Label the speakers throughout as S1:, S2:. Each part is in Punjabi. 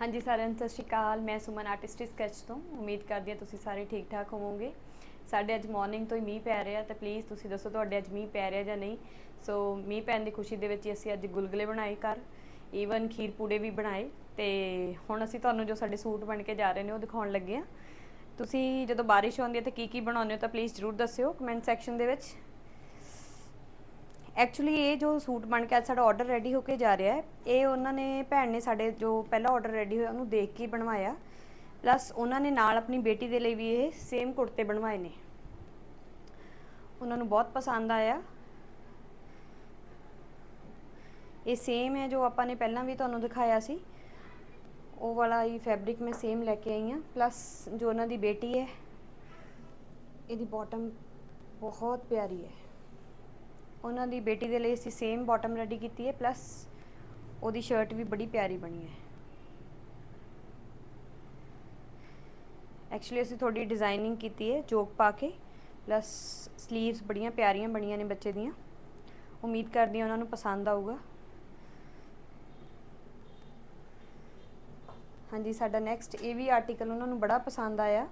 S1: ਹਾਂਜੀ ਸਾਰਿਆਂ ਨੂੰ ਸਤਿ ਸ਼੍ਰੀ ਅਕਾਲ, ਮੈਂ ਸੁਮਨ ਆਰਟਿਸਟ ਸਕੈਚ ਤੋਂ। ਉਮੀਦ ਕਰਦੀ ਹਾਂ ਤੁਸੀਂ ਸਾਰੇ ਠੀਕ ਠਾਕ ਹੋਵੋਗੇ। ਸਾਡੇ ਅੱਜ ਮਾਰਨਿੰਗ ਤੋਂ ਹੀ ਮੀਂਹ ਪੈ ਰਿਹਾ, ਤਾਂ ਪਲੀਜ਼ ਤੁਸੀਂ ਦੱਸੋ ਤੁਹਾਡੇ ਅੱਜ ਮੀਂਹ ਪੈ ਰਿਹਾ ਜਾਂ ਨਹੀਂ। ਸੋ ਮੀਂਹ ਪੈਣ ਦੀ ਖੁਸ਼ੀ ਦੇ ਵਿੱਚ ਹੀ ਅਸੀਂ ਅੱਜ ਗੁਲਗੁਲੇ ਬਣਾਏ ਘਰ। ਈਵਨ ਖੀਰ ਪੂੜੇ ਵੀ ਬਣਾਏ, ਤੇ ਹੁਣ ਅਸੀਂ ਤੁਹਾਨੂੰ ਜੋ ਸਾਡੇ ਸੂਟ ਬਣ ਕੇ ਜਾ ਰਹੇ ਨੇ ਉਹ ਦਿਖਾਉਣ ਲੱਗੇ ਆ ਤੁਸੀਂ ਜਦੋਂ ਬਾਰਿਸ਼ ਆਉਂਦੀ ਹੈ ਤਾਂ ਕੀ ਕੀ ਬਣਾਉਂਦੇ ਹੋ ਤਾਂ ਪਲੀਜ਼ ਜਰੂਰ ਦੱਸਿਓ ਕਮੈਂਟ ਸੈਕਸ਼ਨ ਦੇ ਵਿੱਚ। ਐਕਚੁਅਲੀ ਇਹ ਜੋ ਸੂਟ ਬਣ ਕੇ ਅੱਜ ਸਾਡਾ ਆਰਡਰ ਰੈਡੀ ਹੋ ਕੇ ਜਾ ਰਿਹਾ ਹੈ, ਇਹ ਉਹਨਾਂ ਨੇ ਭੈਣ ਨੇ ਸਾਡੇ ਜੋ ਪਹਿਲਾ ਆਰਡਰ ਰੈਡੀ ਹੋਇਆ, ਉਹਨੂੰ ਦੇਖ ਕੇ ਬਣਵਾਇਆ। ਪਲੱਸ ਉਹਨਾਂ ਨੇ ਨਾਲ ਆਪਣੀ ਬੇਟੀ ਦੇ ਲਈ ਵੀ ਇਹ ਸੇਮ ਕੁੜਤੇ ਬਣਵਾਏ ਨੇ। ਉਹਨਾਂ ਨੂੰ ਬਹੁਤ ਪਸੰਦ ਆਇਆ। ਇਹ ਸੇਮ ਹੈ ਜੋ ਆਪਾਂ ਨੇ ਪਹਿਲਾਂ ਵੀ ਤੁਹਾਨੂੰ ਦਿਖਾਇਆ ਸੀ। ਉਹ ਵਾਲਾ ਹੀ ਫੈਬਰਿਕ ਮੈਂ ਸੇਮ ਲੈ ਕੇ ਆਈ ਹਾਂ। ਪਲੱਸ ਜੋ ਉਹਨਾਂ ਦੀ ਬੇਟੀ ਹੈ, ਇਹਦੀ ਬਾਟਮ ਬਹੁਤ ਪਿਆਰੀ ਹੈ। ਉਹਨਾਂ ਦੀ ਬੇਟੀ ਦੇ ਲਈ ਅਸੀਂ ਸੇਮ ਬਾਟਮ ਰੈਡੀ ਕੀਤੀ ਹੈ ਪਲੱਸ ਉਹਦੀ ਸ਼ਰਟ ਵੀ ਬੜੀ ਪਿਆਰੀ ਬਣੀ ਹੈ। ਐਕਚੁਅਲੀ ਅਸੀਂ ਥੋੜੀ ਡਿਜ਼ਾਈਨਿੰਗ ਕੀਤੀ ਹੈ, ਜੋਕ ਪਾ ਕੇ ਪਲੱਸ 슬ੀਵਸ ਬੜੀਆਂ ਪਿਆਰੀਆਂ ਬਣੀਆਂ ਨੇ ਬੱਚੇ ਦੀਆਂ। ਉਮੀਦ ਕਰਦੀ ਹਾਂ ਉਹਨਾਂ ਨੂੰ ਪਸੰਦ ਆਊਗਾ। ਹਾਂਜੀ, ਸਾਡਾ ਨੈਕਸਟ ਇਹ ਵੀ ਆਰਟੀਕਲ ਉਹਨਾਂ ਨੂੰ ਬੜਾ ਪਸੰਦ ਆਇਆ।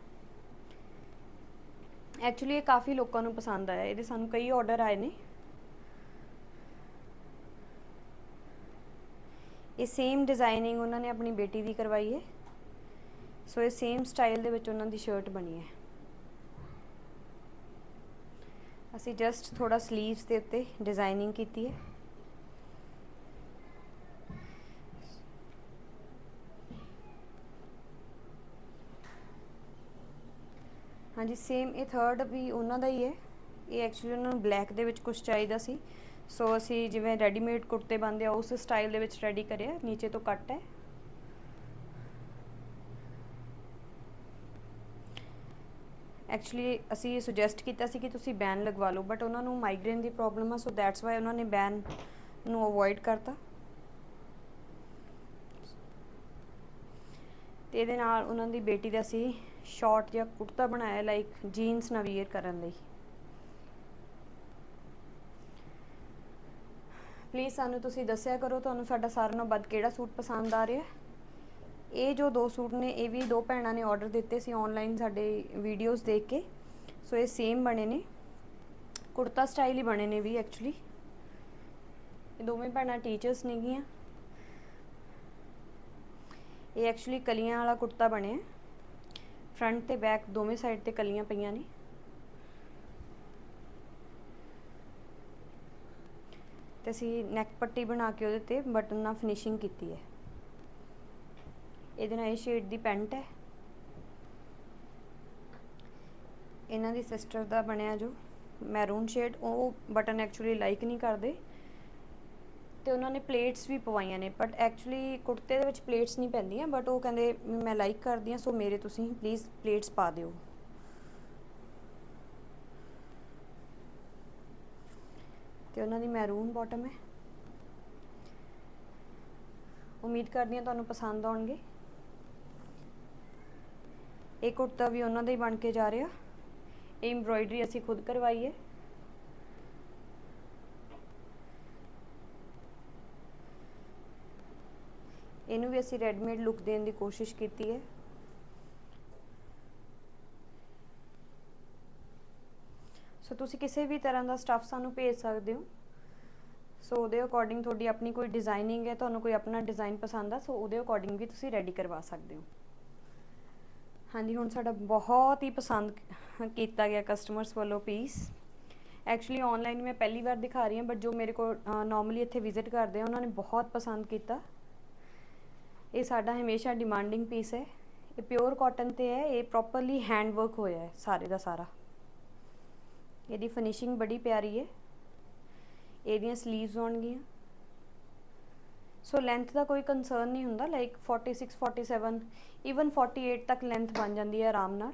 S1: ਐਕਚੁਅਲੀ ਇਹ ਕਾਫੀ ਲੋਕਾਂ ਨੂੰ ਪਸੰਦ ਆਇਆ, ਇਹਦੇ ਸਾਨੂੰ ਕਈ ਆਰਡਰ ਆਏ ਨੇ। ਇਹ ਸੇਮ ਡਿਜ਼ਾਈਨਿੰਗ ਉਹਨਾਂ ਨੇ ਆਪਣੀ ਬੇਟੀ ਦੀ ਕਰਵਾਈ ਹੈ। ਸੋ ਇਹ ਸੇਮ ਸਟਾਈਲ ਦੇ ਵਿੱਚ ਉਹਨਾਂ ਦੀ ਸ਼ਰਟ ਬਣੀ ਹੈ। ਅਸੀਂ ਜਸਟ ਥੋੜਾ 슬ੀਵਸ ਦੇ ਉੱਤੇ ਡਿਜ਼ਾਈਨਿੰਗ ਕੀਤੀ ਹੈ। ਹਾਂਜੀ ਸੇਮ ਇਹ ਥਰਡ ਵੀ ਉਹਨਾਂ ਦਾ ਹੀ ਹੈ। ਇਹ ਐਕਚੁਅਲੀ ਉਹਨਾਂ ਨੂੰ ਬਲੈਕ ਦੇ ਵਿੱਚ ਕੁਝ ਚਾਹੀਦਾ ਸੀ। ਸੋ ਅਸੀਂ ਜਿਵੇਂ ਰੈਡੀਮੇਡ ਕੁੜਤੇ ਬੰਦੇ ਆ, ਉਸ ਸਟਾਈਲ ਦੇ ਵਿੱਚ ਰੈਡੀ ਕਰਿਆ, ਨੀਚੇ ਤੋਂ ਕੱਟ ਹੈ। ਐਕਚੁਅਲੀ ਅਸੀਂ ਸੁਜੈਸਟ ਕੀਤਾ ਸੀ ਕਿ ਤੁਸੀਂ ਬੈਨ ਲਗਵਾ ਲਓ ਬਟ ਉਹਨਾਂ ਨੂੰ ਮਾਈਗ੍ਰੇਨ ਦੀ ਪ੍ਰੋਬਲਮ ਆ ਸੋ ਦੈਟਸ ਵਾਈ ਉਹਨਾਂ ਨੇ ਬੈਨ ਨੂੰ ਅਵੋਇਡ ਕਰਤਾ। ਤੇ ਇਹਦੇ ਨਾਲ ਉਹਨਾਂ ਦੀ ਬੇਟੀ ਦਾ ਅਸੀਂ ਸ਼ਾਰਟ ਜਾਂ ਕੁੜਤਾ ਬਣਾਇਆ ਲਾਈਕ ਜੀਨਸ ਨਾਲ ਵੇਅਰ ਕਰਨ ਲਈ। ਪਲੀਜ਼ ਸਾਨੂੰ ਤੁਸੀਂ ਦੱਸਿਆ ਕਰੋ ਤੁਹਾਨੂੰ ਸਾਡਾ ਸਾਰਿਆਂ ਨਾਲੋਂ ਵੱਧ ਕਿਹੜਾ ਸੂਟ ਪਸੰਦ ਆ ਰਿਹਾ ਇਹ ਜੋ ਦੋ ਸੂਟ ਨੇ, ਇਹ ਵੀ ਦੋ ਭੈਣਾਂ ਨੇ ਆਰਡਰ ਦਿੱਤੇ ਸੀ ਆਨਲਾਈਨ ਸਾਡੇ ਵੀਡੀਓਜ਼ ਦੇਖ ਕੇ। ਸੋ ਇਹ ਸੇਮ ਬਣੇ ਨੇ। ਕੁੜਤਾ ਸਟਾਈਲ ਹੀ ਬਣੇ ਨੇ ਵੀ ਐਕਚੁਅਲੀ ਇਹ ਦੋਵੇਂ ਭੈਣਾਂ ਟੀਚਰਸ ਨੇਗੀਆਂ। ਇਹ ਐਕਚੁਅਲੀ ਕਲੀਆਂ ਵਾਲਾ ਕੁੜਤਾ ਬਣਿਆ। ਫਰੰਟ ਤੇ ਬੈਕ ਦੋਵੇਂ ਸਾਈਡ ਤੇ ਕਲੀਆਂ ਪਈਆਂ ਨੇ। ਤੇ ਅਸੀਂ ਨੈਕ ਪੱਟੀ ਬਣਾ ਕੇ ਉਹਦੇ ਤੇ ਬਟਨ ਨਾਲ ਫਿਨਿਸ਼ਿੰਗ ਕੀਤੀ ਹੈ। ਇਹਦੇ ਨਾਲ ਇਹ ਸ਼ੇਡ ਦੀ ਪੈਂਟ ਹੈ। ਇਹਨਾਂ ਦੀ ਸਿਸਟਰ ਦਾ ਬਣਿਆ ਜੋ ਮੈਰੂਨ ਸ਼ੇਡ ਉਹ ਬਟਨ ਐਕਚੁਅਲੀ ਲਾਈਕ ਨਹੀਂ ਕਰਦੇ। ਤੇ ਉਹਨਾਂ ਨੇ ਪਲੇਟਸ ਵੀ ਪਵਾਈਆਂ ਨੇ ਬਟ ਐਕਚੁਅਲੀ ਕੁੜਤੇ ਦੇ ਵਿੱਚ ਪਲੇਟਸ ਨਹੀਂ ਪੈਂਦੀਆਂ ਬਟ ਉਹ ਕਹਿੰਦੇ ਮੈਂ ਲਾਈਕ ਕਰਦੀ ਹਾਂ ਸੋ ਮੇਰੇ ਤੁਸੀਂ ਪਲੀਜ਼ ਪਲੇਟਸ ਪਾ ਦਿਓ। ਤੇ ਉਹਨਾਂ ਦੀ ਮੈਰੂਨ ਬਾਟਮ ਹੈ। ਉਮੀਦ ਕਰਦੀ ਹਾਂ ਤੁਹਾਨੂੰ ਪਸੰਦ ਆਉਣਗੇ। ਇਹ ਕੁੜਤਾ ਵੀ ਉਹਨਾਂ ਦਾ ਹੀ ਬਣ ਕੇ ਜਾ ਰਿਹਾ। ਇਹ ਐਮਬ੍ਰੋਇਡਰੀ ਅਸੀਂ ਖੁਦ ਕਰਵਾਈ ਹੈ। ਇਹਨੂੰ ਵੀ ਅਸੀਂ ਰੈਡੀਮੇਡ ਲੁੱਕ ਦੇਣ ਦੀ ਕੋਸ਼ਿਸ਼ ਕੀਤੀ ਹੈ। ਸੋ ਤੁਸੀਂ ਕਿਸੇ ਵੀ ਤਰ੍ਹਾਂ ਦਾ ਸਟੱਫ ਸਾਨੂੰ ਭੇਜ ਸਕਦੇ ਹੋ। ਸੋ ਉਹਦੇ ਅਕੋਰਡਿੰਗ ਤੁਹਾਡੀ ਆਪਣੀ ਕੋਈ ਡਿਜ਼ਾਈਨਿੰਗ ਹੈ, ਤੁਹਾਨੂੰ ਕੋਈ ਆਪਣਾ ਡਿਜ਼ਾਈਨ ਪਸੰਦ ਆ ਸੋ ਉਹਦੇ ਅਕੋਰਡਿੰਗ ਵੀ ਤੁਸੀਂ ਰੈਡੀ ਕਰਵਾ ਸਕਦੇ ਹੋ। ਹਾਂਜੀ, ਹੁਣ ਸਾਡਾ ਬਹੁਤ ਹੀ ਪਸੰਦ ਕੀਤਾ ਗਿਆ ਕਸਟਮਰਸ ਵੱਲੋਂ ਪੀਸ ਐਕਚੁਅਲੀ ਆਨਲਾਈਨ ਮੈਂ ਪਹਿਲੀ ਵਾਰ ਦਿਖਾ ਰਹੀ ਹਾਂ ਬਟ ਜੋ ਮੇਰੇ ਕੋਲ ਨਾਰਮਲੀ ਇੱਥੇ ਵਿਜ਼ਿਟ ਕਰਦੇ ਆ, ਉਹਨਾਂ ਨੇ ਬਹੁਤ ਪਸੰਦ ਕੀਤਾ। ਇਹ ਸਾਡਾ ਹਮੇਸ਼ਾ ਡਿਮਾਂਡਿੰਗ ਪੀਸ ਹੈ। ਇਹ ਪਿਓਰ ਕਾਟਨ ਤੇ ਹੈ, ਇਹ ਪ੍ਰੋਪਰਲੀ ਹੈਂਡ ਵਰਕ ਹੋਇਆ ਹੈ, ਸਾਰੇ ਦਾ ਸਾਰਾ। ਇਹਦੀ ਫਿਨਿਸ਼ਿੰਗ ਬੜੀ ਪਿਆਰੀ ਹੈ ਇਹਦੀਆਂ 슬ੀਵਸ ਹੋਣਗੀਆਂ। ਸੋ ਲੈਂਥ ਦਾ ਕੋਈ ਕੰਸਰਨ ਨਹੀਂ ਹੁੰਦਾ ਲਾਈਕ 46 47 ਇਵਨ 48 ਤੱਕ ਲੈਂਥ ਬਣ ਜਾਂਦੀ ਹੈ ਆਰਾਮ ਨਾਲ।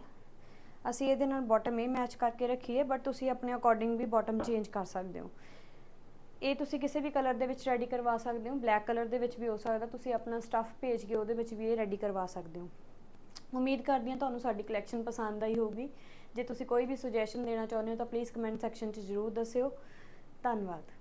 S1: ਅਸੀਂ ਇਹਦੇ ਨਾਲ ਬਾਟਮ ਇਹ ਮੈਚ ਕਰਕੇ ਰੱਖੀ ਹੈ ਬਟ ਤੁਸੀਂ ਆਪਣੇ ਅਕੋਰਡਿੰਗ ਵੀ ਬਾਟਮ ਚੇਂਜ ਕਰ ਸਕਦੇ ਹੋ। ਇਹ ਤੁਸੀਂ ਕਿਸੇ ਵੀ ਕਲਰ ਦੇ ਵਿੱਚ ਰੈਡੀ ਕਰਵਾ ਸਕਦੇ ਹੋ ਬਲੈਕ ਕਲਰ ਦੇ ਵਿੱਚ ਵੀ ਹੋ ਸਕਦਾ, ਤੁਸੀਂ ਆਪਣਾ ਸਟੱਫ ਭੇਜ ਕੇ ਉਹਦੇ ਵਿੱਚ ਵੀ ਇਹ ਰੈਡੀ ਕਰਵਾ ਸਕਦੇ ਹੋ। ਉਮੀਦ ਕਰਦੀ ਹਾਂ ਤੁਹਾਨੂੰ ਸਾਡੀ ਕਲੈਕਸ਼ਨ ਪਸੰਦ ਆਈ ਹੋਊਗੀ। ਜੇ ਤੁਸੀਂ ਕੋਈ ਵੀ ਸੁਜੈਸ਼ਨ ਦੇਣਾ ਚਾਹੁੰਦੇ ਹੋ ਤਾਂ ਪਲੀਜ਼ ਕਮੈਂਟ ਸੈਕਸ਼ਨ 'ਚ ਜ਼ਰੂਰ ਦੱਸਿਓ। ਧੰਨਵਾਦ।